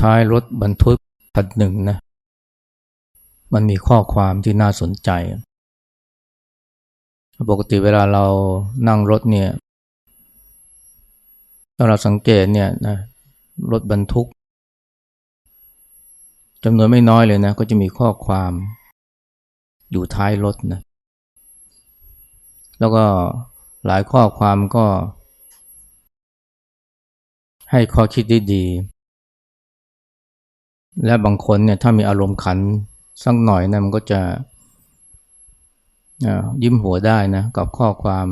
ท้ายรถบรรทุกคันหนึ่งนะ มันมีข้อความที่น่าสนใจ ปกติเวลาเรานั่งรถเนี่ยถ้าเราสังเกตเนี่ยนะรถบรรทุกจำนวนไม่น้อยเลยนะ ก็จะมีข้อความอยู่ท้ายรถนะ แล้วก็หลายข้อความก็ ให้ข้อคิดดีดีๆ และบางคนเนี่ยถ้ามีอารมณ์ขันสักหน่อยนะมันก็จะยิ้มหัวได้นะกับข้อความ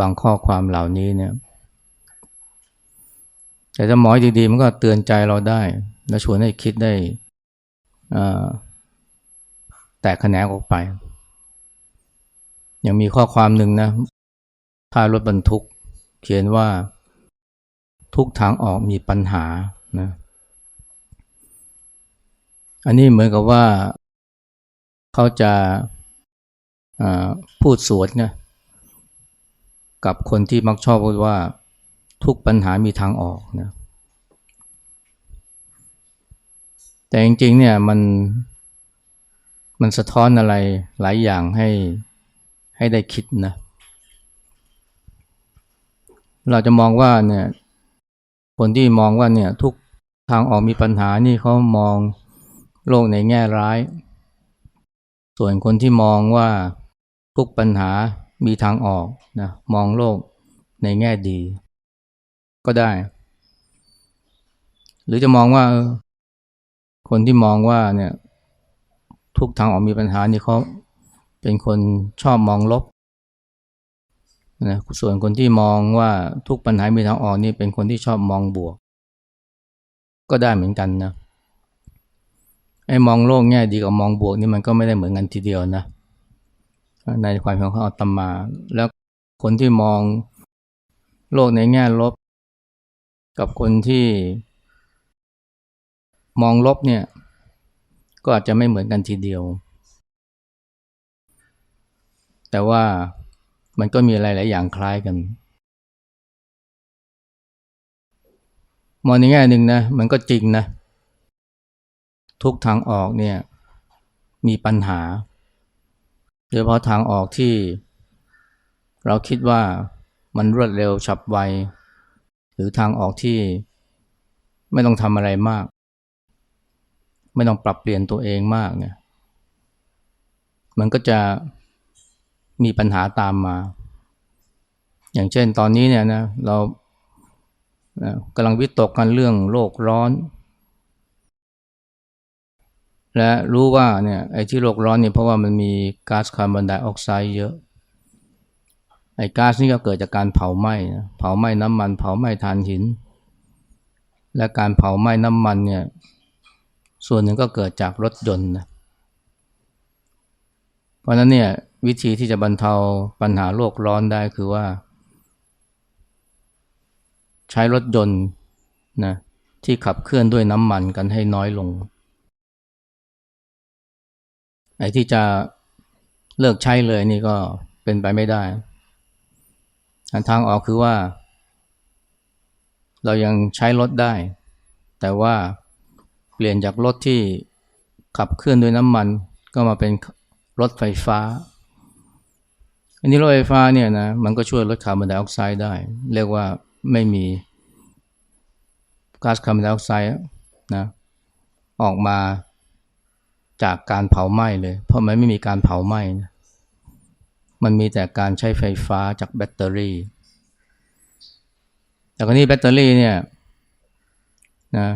บางข้อความเหล่านี้เนี่ยแต่ถ้ามองให้ดีๆมันก็เตือนใจเราได้ และชวนให้คิดได้แตกแขนงออกไป ยังมีข้อความหนึ่งนะท้ายรถบรรทุก เขียนว่า ทุกทางออกมีปัญหานะ อันนี้เหมือนกับว่าเขาจะพูดสวนนะกับคนที่มักชอบพูดว่าทุกปัญหามีทางออกนะแต่จริงๆเนี่ยมันมันสะท้อนอะไรหลายอย่างให้ให้ได้คิดนะเราจะมองว่าเนี่ยคนที่มองว่าเนี่ยทุกทางออกมีปัญหานี่เขามอง โลกในแง่ร้าย ส่วนคนที่มองว่าทุกปัญหามีทางออกนะมองโลกในแง่ดี ก็ได้ หรือจะมองว่า คนที่มองว่าเนี่ยทุกทางออกมีปัญหานี่เขาเป็นคนชอบมองลบนะส่วนคนที่มองว่าทุกปัญหามีทางออกนี่เป็นคนที่ชอบมองบวก ก็ได้เหมือนกันนะ ไอ้มองโลกแง่ดีกับมองบวกนี่มันก็ไม่ได้เหมือนกันทีเดียวนะ ในความของเขาอัตมา แล้วคนที่มองโลกในแง่ลบ กับคนที่มองลบเนี่ย ก็อาจจะไม่เหมือนกันทีเดียว แต่ว่ามันก็มีหลายอย่างคล้ายกันมองในแง่หนึ่งนะ มันก็จริงนะ ทุกทางออกเนี่ยมีปัญหา โดยเฉพาะทางออกที่ เราคิดว่ามันรวดเร็วฉับไว หรือทางออกที่ไม่ต้องทำอะไรมาก ไม่ต้องปรับเปลี่ยนตัวเองมากเนี่ยมันก็จะมีปัญหาตามมา อย่างเช่นตอนนี้เนี่ยนะเรากำลังวิตกกันเรื่องโลกร้อน และรู้ว่าเนี่ยไอ้ที่โลกร้อนเนี่ยเพราะว่ามันมีก๊าซคาร์บอนไดออกไซด์เยอะ ไอ้ก๊าซนี่ก็เกิดจากการเผาไหม้นะเผาไหม้น้ำมัน เผาไหม้ถ่านหิน และการเผาไหม้น้ำมันเนี่ยส่วนหนึ่งก็เกิดจากรถยนต์นะเพราะนั้นเนี่ยวิธีที่จะบรรเทาปัญหาโลกร้อนได้คือว่า ใช้รถยนต์นะที่ขับเคลื่อนด้วยน้ำมันกันให้น้อยลง ไอ้ที่จะเลิกใช้เลยนี่ก็เป็นไปไม่ได้ทางออกคือว่า เรายังใช้รถได้ แต่ว่าเปลี่ยนจากรถที่ขับเคลื่อนด้วยน้ำมัน ก็มาเป็นรถไฟฟ้า อันนี้รถไฟฟ้าเนี่ยนะมันก็ช่วยลดคาร์บอนไดออกไซด์ได้ เรียกว่าไม่มีก๊าซคาร์บอนไดออกไซด์นะออกมา จากการเผาไหม้เลย เพราะมันไม่มีการเผาไหม้นะมันมีแต่การใช้ไฟฟ้าจากแบตเตอรี่ แต่กรณีแบตเตอรี่เนี่ยนะ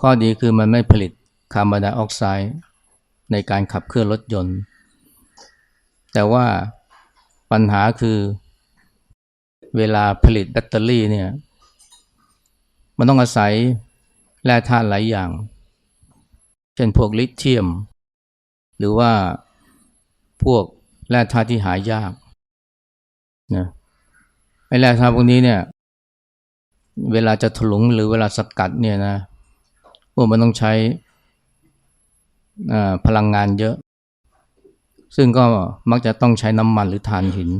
ข้อดีคือมันไม่ผลิตคาร์บอนไดออกไซด์ในการขับเคลื่อนรถยนต์ แต่ว่าปัญหาคือเวลาผลิตแบตเตอรี่เนี่ย มันต้องอาศัยแร่ธาตุหลายอย่าง เช่นพวกลิเธียม หรือว่าพวกแร่ธาตุที่หายากนะไอ้แร่ธาตุพวกนี้เนี่ย เวลาจะถลุงหรือเวลาสกัดเนี่ยนะพวกมันต้องใช้พลังงานเยอะ ซึ่งก็มักจะต้องใช้น้ำมันหรือถ่านหิน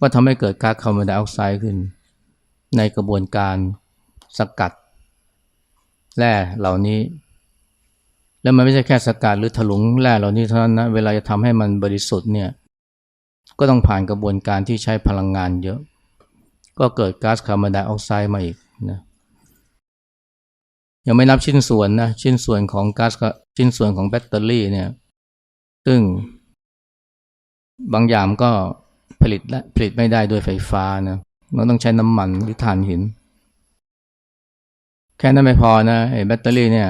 ก็ทำให้เกิดก๊าซคาร์บอนไดออกไซด์ขึ้น ในกระบวนการสกัดแร่เหล่านี้ แล้วมันไม่ใช่แค่สกัดหรือถลุงแร่เหล่านี้เท่านั้นนะเวลาจะทำให้มันบริสุทธิ์เนี่ยก็ต้องผ่านกระบวนการที่ใช้พลังงานเยอะ ก็เกิดก๊าซคาร์บอนไดออกไซด์มาอีกนะยังไม่นับชิ้นส่วนนะชิ้นส่วนของก๊าซชิ้นส่วนของแบตเตอรี่เนี่ยซึ่ง บางอย่างก็ผลิตและผลิตไม่ได้ด้วยไฟฟ้านะมันต้องใช้น้ำมันหรือถ่านหิน แค่นั้นไม่พอนะไอ้แบตเตอรี่เนี่ย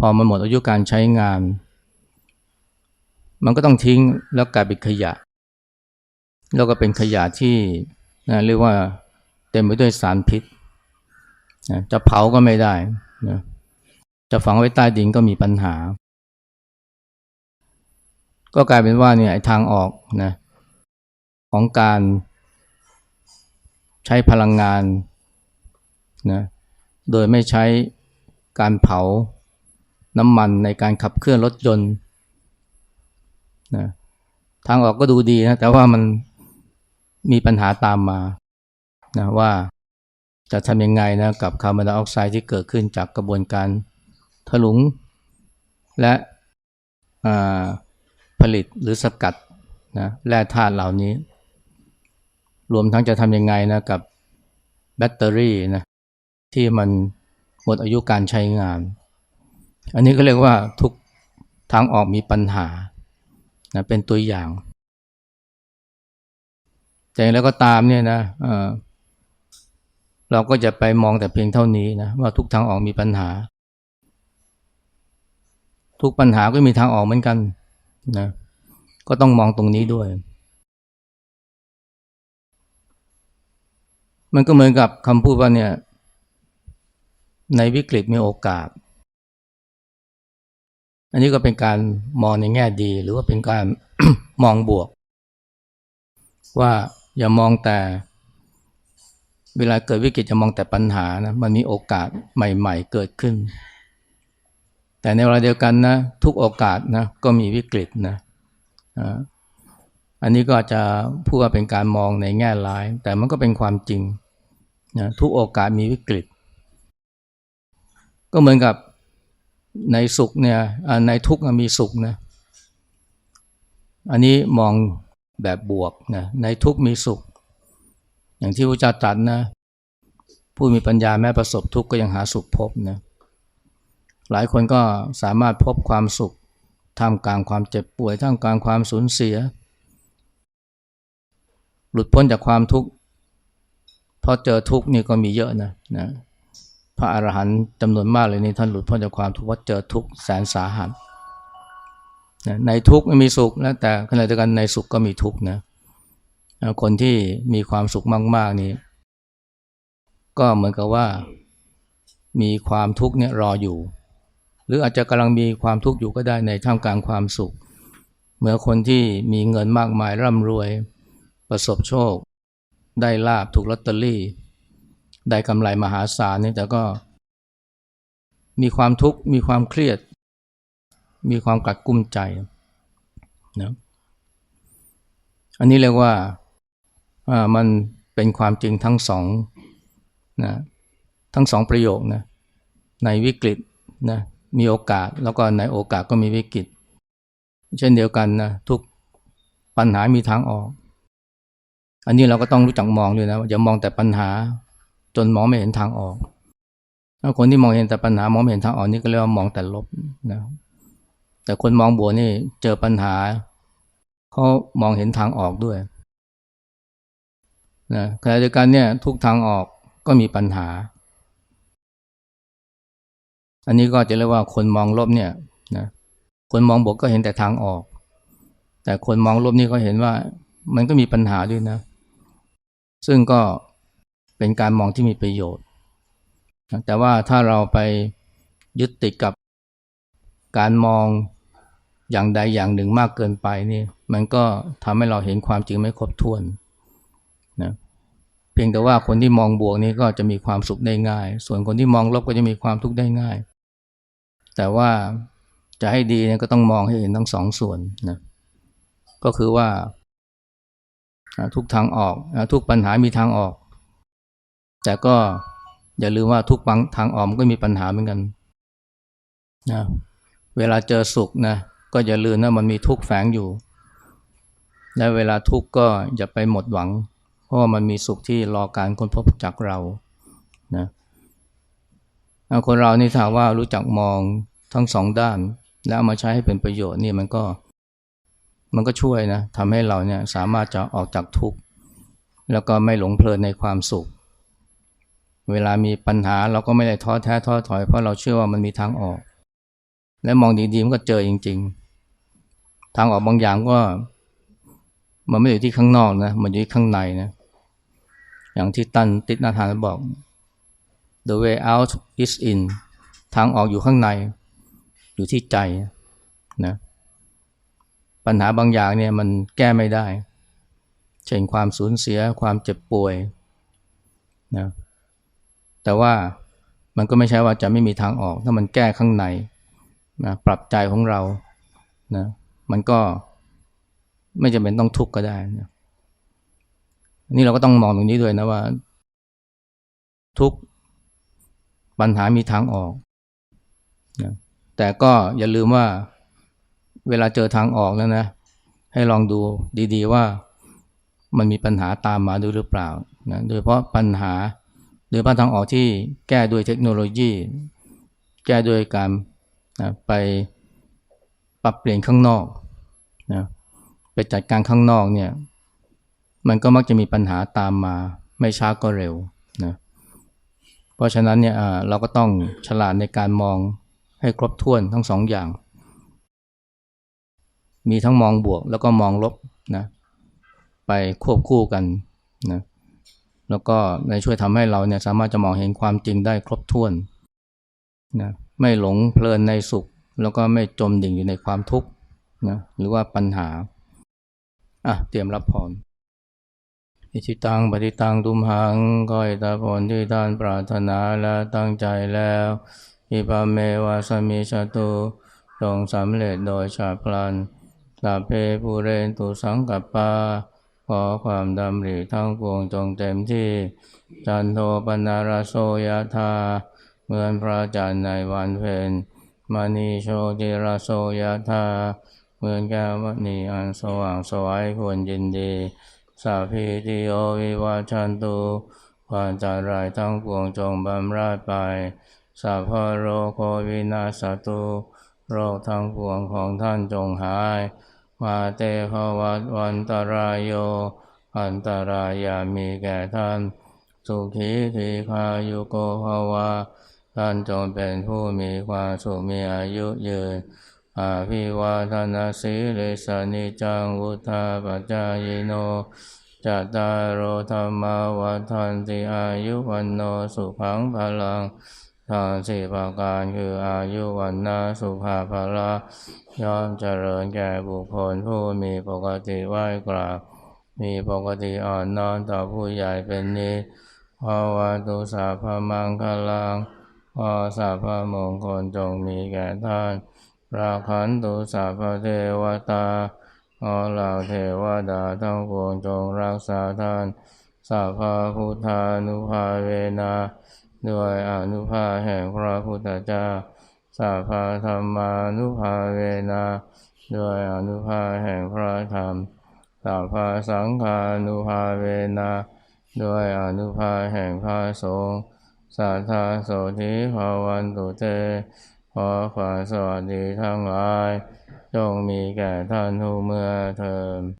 พอมันหมดอายุการใช้งาน มันก็ต้องทิ้งแล้วกลายเป็นขยะ แล้วก็เป็นขยะที่นะเรียกว่าเต็มไปด้วยสารพิษนะจะเผาก็ไม่ได้นะจะฝังไว้ใต้ดินก็มีปัญหา ก็กลายเป็นว่าเนี่ยทางออกนะของการใช้พลังงานนะโดยไม่ใช้การเผา น้ำมันในการขับเคลื่อนรถยนต์นะทางออกก็ดูดีนะแต่ว่ามันมีปัญหาตามมานะว่าจะทำยังไงนะกับคาร์บอนไดออกไซด์ที่เกิดขึ้นจากกระบวนการถลุง และผลิตหรือสกัดนะแร่ธาตุเหล่านี้ รวมทั้งจะทำยังไงนะกับแบตเตอรี่นะที่มันหมดอายุการใช้งาน อันนี้ก็เรียกว่าทุกทางออกมีปัญหานะเป็นตัวอย่างแต่แล้วก็ตามเนี่ยนะเเราก็จะไปมองแต่เพียงเท่านี้นะว่าทุกทางออกมีปัญหา ทุกปัญหาก็มีทางออกเหมือนกันนะก็ต้องมองตรงนี้ด้วย มันก็เหมือนกับคำพูดว่าเนี่ย ในวิกฤตมีโอกาส อันนี้ก็เป็นการมองในแง่ดีหรือว่าเป็นการมองบวก ว่าอย่ามองแต่เวลาเกิดวิกฤตจะมองแต่ปัญหานะมันมีโอกาสใหม่ ๆ เกิดขึ้น แต่ในเวลาเดียวกันนะ ทุกโอกาสนะก็มีวิกฤตนะอันนี้ก็จะพูดว่าเป็นการมองในแง่ร้าย แต่มันก็เป็นความจริงนะทุกโอกาสมีวิกฤต ก็เหมือนกับ ในสุขเนี่ยในทุกมีสุขนะอันนี้มองแบบบวกนะในทุกมีสุข อย่างที่พระเจ้าตรัสนะผู้มีปัญญาแม้ประสบทุกข์ก็ยังหาสุขพบนะหลายคนก็สามารถพบความสุขท่ามกลางความเจ็บป่วยท่ามกลางความสูญเสีย หลุดพ้นจากความทุกข์พอเจอทุกข์นี่ก็มีเยอะนะนะ พระอรหันต์จำนวนมากเลยนี่ท่านหลุดพ้นจากความทุกข์ว่าเจอทุกข์แสนสาหัสในทุกข์ไม่มีสุขนะแต่ขณะเดียวกันในสุขก็มีทุกข์นะคนที่มีความสุขมาก ๆ นี่ ก็เหมือนกับว่ามีความทุกข์เนี่ยรออยู่ หรืออาจจะกำลังมีความทุกข์อยู่ก็ได้ในท่ามกลางความสุขเมื่อคนที่มีเงินมากมายร่ำรวย ประสบโชค ได้ลาบถูกลอตเตอรี่ ได้กำไรมหาศาลนี่แต่ก็ มีความทุกข์มีความเครียด มีความกัดกุ้มใจนะอันนี้เรียกว่าามันเป็นความจริงทั้งสองนะทั้งสองประโยคนะในวิกฤตนะมีโอกาสแล้วก็ในโอกาสก็มีวิกฤต เช่นเดียวกันนะทุกปัญหามีทางออก อันนี้เราก็ต้องรู้จักมองด้วยนะอย่ามองแต่ปัญหา จนมองไม่เห็นทางออกถ้าคนที่มองเห็นแต่ปัญหามองไม่เห็นทางออกนี่ก็เรียกว่ามองแต่ลบนะแต่คนมองบวกนี่เจอปัญหาเขามองเห็นทางออกด้วยนะขณะเดียวกันเนี่ยทุกทางออกก็มีปัญหา อันนี้ก็จะเรียกว่าคนมองลบเนี่ยนะคนมองบวกก็เห็นแต่ทางออก แต่คนมองลบนี่ก็เห็นว่ามันก็มีปัญหาด้วยนะ ซึ่งก็ เป็นการมองที่มีประโยชน์ แต่ว่าถ้าเราไปยึดติดกับการมองอย่างใดอย่างหนึ่งมากเกินไปนี่มันก็ทำให้เราเห็นความจริงไม่ครบถ้วนนะเพียงแต่ว่าคนที่มองบวกนี้ก็จะมีความสุขได้ง่าย ส่วนคนที่มองลบก็จะมีความทุกข์ได้ง่าย แต่ว่าจะให้ดีเนี่ยก็ต้องมองให้เห็นทั้งสองส่วนนะก็คือว่าทุกทางออกทุกปัญหามีทางออก แต่ก็อย่าลืมว่าทุกบางทางออมก็มีปัญหาเหมือนกันนะเวลาเจอสุขนะก็อย่าลืมนะมันมีทุกข์แฝงอยู่ และเวลาทุกข์ก็อย่าไปหมดหวัง เพราะว่ามันมีสุขที่รอการค้นพบจากเรานะคนเรานี่ถ้าว่ารู้จักมองทั้งสองด้าน แล้วมาใช้ให้เป็นประโยชน์นี่มันก็มันก็ช่วยนะทำให้เราเนี่ยสามารถจะออกจากทุกข์ แล้วก็ไม่หลงเพลินในความสุข เวลามีปัญหาเราก็ไม่ได้ท้อแท้ท้อถอยเพราะเราเชื่อว่ามันมีทางออก และมองดีๆมันก็เจอจริง ๆ ทางออกบางอย่างก็ มันไม่อยู่ที่ข้างนอกนะมันอยู่ที่ข้างในนะอย่างที่ตันติดนาทานบอก the way out is in ทางออกอยู่ข้างใน อยู่ที่ใจนะปัญหาบางอย่างเนี่ยมันแก้ไม่ได้ เช่นความสูญเสียความเจ็บป่วยนะ แต่ว่ามันก็ไม่ใช่ว่าจะไม่มีทางออก ถ้ามันแก้ข้างในนะปรับใจของเรานะมันก็ไม่จำเป็นต้องทุกข์ก็ได้นะนี่เราก็ต้องมองตรงนี้ด้วยนะว่า ทุกปัญหามีทางออกนะแต่ก็อย่าลืมว่าเวลาเจอทางออกแล้วนะ ให้ลองดูดีๆว่ามันมีปัญหาตามมาด้วยหรือเปล่านะโดยเพราะปัญหา โดยเฉพาะทางออกที่แก้ด้วยเทคโนโลยี แก้ด้วยการนะไปปรับเปลี่ยนข้างนอกนะไปจัดการข้างนอกเนี่ยมันก็มักจะมีปัญหาตามมาไม่ช้าก็เร็วนะเพราะฉะนั้นเนี่ยเราก็ต้องฉลาดในการมองให้ครบถ้วนทั้งสองอย่าง มีทั้งมองบวกแล้วก็มองลบนะไปควบคู่กันนะ แล้วก็ในช่วยทำให้เราเนี่ยสามารถจะมองเห็นความจริงได้ครบถ้วนนะไม่หลงเพลินในสุข แล้วก็ไม่จมดิ่งอยู่ในความทุกข์นะหรือว่าปัญหาอะเตรียมรับพรอิชิตังปฏิตังทุมหังก้อยตาผลที่ท่านปรารถนาและตั้งใจแล้วอิปาเมวาสมิชตุจงสำเร็จโดยชาพลันลาเพปูเรนตุสังกัปปา ขอความดำริทั้งปวงจงเต็มที่ จันโทปนาราโสยธาเหมือนพระจันทร์ในวันเพ็ญมณีโชติราโสยธาเหมือนแก้วมณีอันสว่างสวยควรยินดีสัพพิติโอวิวัชันตุความจัดรายทั้งปวงจงบำราดไปสัพพโรโควินาสตุ โรคทั้งปวงของท่านจงหาย มาเตภวัตวันตรายโย อันตรายามีแก่ท่าน สุขีทีคายุโกภวาท่านจงเป็นผู้มีความสุขมีอายุยืนอาภิวาทนาสีเลสนิจังวุธาปจายโนจัตตารโอธรรมาวัฏันติอายุวันโนสุขังพลัง ทางสี่ประการคืออายุวันนาสุภาภละย่อมเจริญแก่บุคคลผู้มีปกติไหวกราบ มีปกติอ่อนน้อมต่อผู้ใหญ่เป็นนิสภาวะตุสาพมังคลังพอสาพมงคลจงมีแก่ท่านราคันตุสาพเทวตาขอเหล่าเทวดาทั้งปวงจงรักษาท่านสัพพุทธานุภาเวนะ ด้วยอนุภาแห่งพระพุทธเจ้าสัพพธรรมานุภาเวนะด้วยอนุภาแห่งพระธรรมสัพพสังฆานุภาเวนะด้วยอนุภาแห่งพระสงฆ์สัทธาโสธิภาวันตุเตขอความสวัสดีทั้งหลาย จงมีแก่ท่านทุกเมื่อเทอ